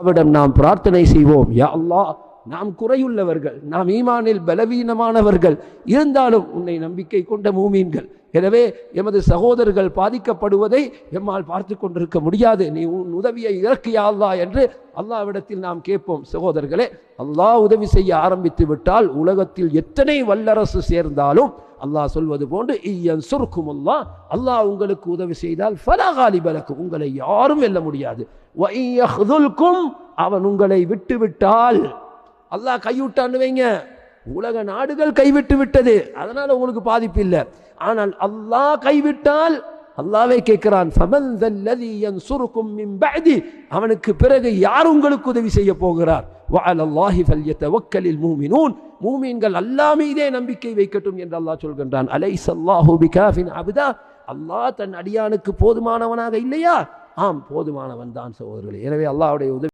அவிடம் நாம் பிரார்த்தனை செய்வோம். யா அல்லாஹ் நாம் குறையுள்ளவர்கள் நாம் ஈமானில் பலவீனமானவர்கள் இருந்தாலும் உன்னை நம்பிக்கை கொண்ட மூமீன்கள். எனவே எமது சகோதரர்கள் பாதிக்கப்படுவதை எம்மால் பார்த்து கொண்டிருக்க முடியாது. நீ உன் உதவியை இறக்கியா என்று அல்லாவிடத்தில் நாம் கேட்போம். சகோதரர்களே அல்லாஹ் உதவி செய்ய ஆரம்பித்து விட்டால் உலகத்தில் எத்தனை வல்லரசு சேர்ந்தாலும் அல்லாஹ் சொல்வது போன்று ஈயன் சுருக்கும் அல்லாஹ் அல்லாஹ் உங்களுக்கு உதவி செய்தால் ஃபலகாலி பலக்கும் உங்களை யாரும் வெல்ல முடியாது. அவன் உங்களை விட்டுவிட்டால் அல்லாஹ் கைவிட்டான்னு வைங்க. உலக நாடுகள் கைவிட்டு விட்டது. அதனால் உங்களுக்கு பாதிப்பு இல்லை. ஆனால் அல்லாஹ் கைவிட்டால் அல்லாவே கேட்கிறான் அவனுக்கு பிறகு யார் உங்களுக்கு உதவி செய்ய போகிறார்? மூமீன்கள் அல்லாஹ் மீதே நம்பிக்கை வைக்கட்டும் என்று அல்லாஹ் சொல்கின்றான். அலைஸ் அல்லாஹு பிகாஃபின் அபுதா. அல்லாஹ் தன் அடியானுக்கு போதுமானவனாக இல்லையா? ஆம் போதுமானவன் தான் சகோதரர்களே. எனவே அல்லாஹுடைய உதவி